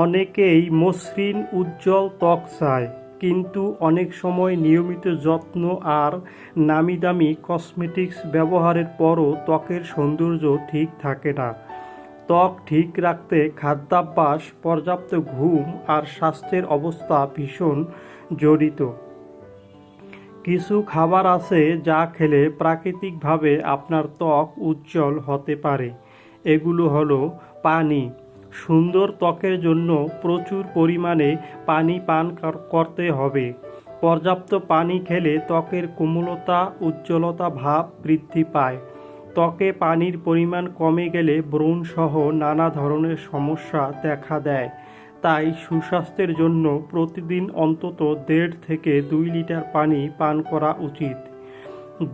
অনেকেই মসৃণ, উজ্জ্বল ত্বক চায়, কিন্তু অনেক সময় নিয়মিত যত্ন আর নামিদামি কসমেটিক্স ব্যবহারের পরও ত্বকের সৌন্দর্য ঠিক থাকে না। ত্বক ঠিক রাখতে খাদ্যাভ্যাস, পর্যাপ্ত ঘুম আর স্বাস্থ্যের অবস্থা ভীষণ জড়িত। কিছু খাবার আছে যা খেলে প্রাকৃতিকভাবে আপনার ত্বক উজ্জ্বল হতে পারে। এগুলো হলো পানি সুন্দর ত্বকের জন্য প্রচুর পরিমাণে পানি পান করতে হবে। পর্যাপ্ত পানি খেলে ত্বকের কোমলতা, উজ্জ্বলতা ভাব বৃদ্ধি পায়। ত্বকে পানির পরিমাণ কমে গেলে ব্রণ সহ নানা ধরনের সমস্যা দেখা দেয়। তাই সুস্বাস্থ্যের জন্য প্রতিদিন অন্তত দেড় থেকে দুই লিটার পানি পান করা উচিত।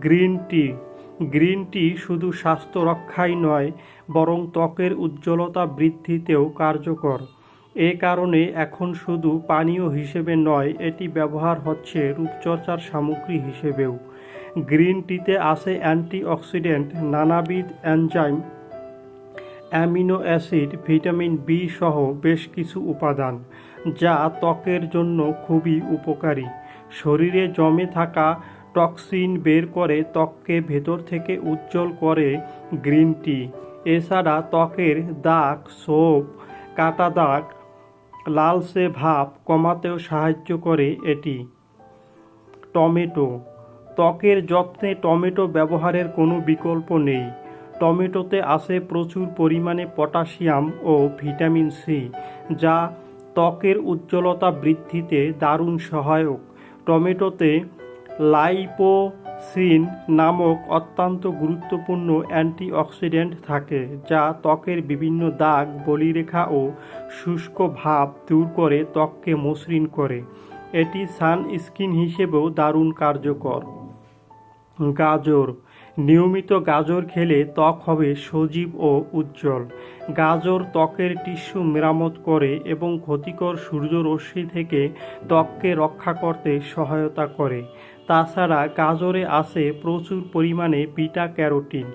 গ্রিন টি গ্রিন টি শুধু স্বাস্থ্য রক্ষাই নয়, বরং ত্বকের উজ্জ্বলতা বৃদ্ধিতেও কার্যকর। এ কারণে এখন শুধু পানীয় হিসেবে নয়, এটি ব্যবহার হচ্ছে রূপচর্চার সামগ্রী হিসেবেও। গ্রিন টিতে আছে অ্যান্টিঅক্সিডেন্ট, নানাবিধ enzyme, amino acid, vitamin B সহ বেশ কিছু উপাদান, যা ত্বকের জন্য খুবই উপকারী। শরীরে জমে থাকা টক্সিন বের করে ত্বককে ভেতর থেকে উজ্জ্বল করে গ্রিন টি। এছাড়া ত্বকের দাগ, সোপ, কাটা দাগ, লালচে ভাব কমাতেও সাহায্য করে এটি। টমেটো। ত্বকের যত্নে টমেটো ব্যবহারের কোনো বিকল্প নেই। টমেটোতে আছে প্রচুর পরিমাণে পটাশিয়াম ও ভিটামিন সি, যা ত্বকের উজ্জ্বলতা বৃদ্ধিতে দারুণ সহায়ক। টমেটোতে লাইপোসিন নামক অত্যন্ত গুরুত্বপূর্ণ অ্যান্টিঅক্সিডেন্ট থাকে, যা ত্বকের বিভিন্ন দাগ, বলিরেখা ও শুষ্ক ভাব দূর করে ত্বককে মসৃণ করে। এটি সানস্ক্রিন হিসেবেও দারুণ কার্যকর। গাজর। নিয়মিত গাজর খেলে ত্বক হবে সজীব ও উজ্জ্বল। গাজর ত্বকের টিস্যু মেরামত করে এবং ক্ষতিকর সূর্যরশ্মি থেকে ত্বককে রক্ষা করতে সহায়তা করে। তাছাড়া গাজরে আছে প্রচুর পরিমাণে বিটা ক্যারোটিন,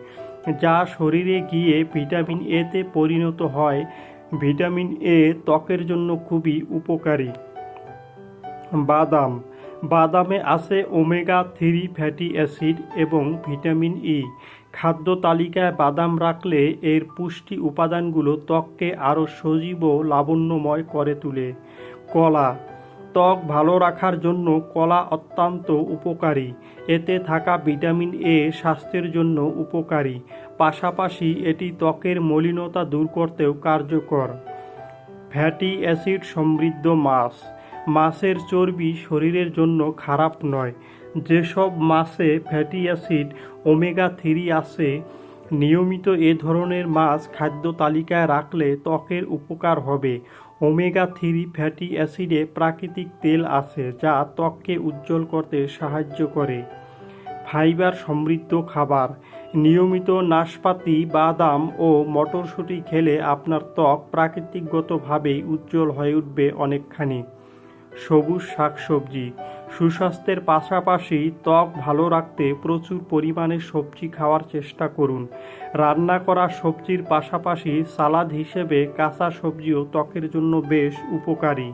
যা শরীরে গিয়ে ভিটামিন এতে পরিণত হয়। ভিটামিন এ ত্বকের জন্য খুবই উপকারী। বাদাম, বাদামে আছে ওমেগা থ্রি ফ্যাটি অ্যাসিড এবং ভিটামিন ই খাদ্য তালিকায় বাদাম রাখলে এর পুষ্টি উপাদানগুলো ত্বককে আরও সজীব ও লাবণ্যময় করে তোলে। কলা ত্বক ভালো রাখার জন্য কলা অত্যন্ত উপকারী। এতে থাকা ভিটামিন এ স্বাস্থ্যের জন্য উপকারী। পাশাপাশি এটি ত্বকের মলিনতা দূর করতেও কার্যকর। ফ্যাটি অ্যাসিড সমৃদ্ধ মাছ। মাছের চর্বি শরীরের জন্য খারাপ নয়। যেসব মাছে ফ্যাটি অ্যাসিড ওমেগা থ্রি আছে, নিয়মিত এ ধরনের মাছ খাদ্য তালিকায় রাখলে ত্বকের উপকার হবে। ওমেগা থ্রি ফ্যাটি অ্যাসিডে প্রাকৃতিক তেল আছে যা ত্বককে উজ্জ্বল করতে সাহায্য করে। ফাইবার সমৃদ্ধ খাবার, নিয়মিত নাশপাতি, বাদাম ও মটরশুঁটি খেলে আপনার ত্বক প্রাকৃতিকগতভাবেই উজ্জ্বল হয়ে উঠবে অনেকখানি। সবুজ শাকসবজি। সুস্বাস্থ্যের পাশাপাশি ত্বক ভালো রাখতে প্রচুর পরিমাণে সবজি খাওয়ার চেষ্টা করুন। রান্না করা সবজির পাশাপাশি সালাদ হিসেবে কাঁচা সবজিও ত্বকের জন্য বেশ উপকারী।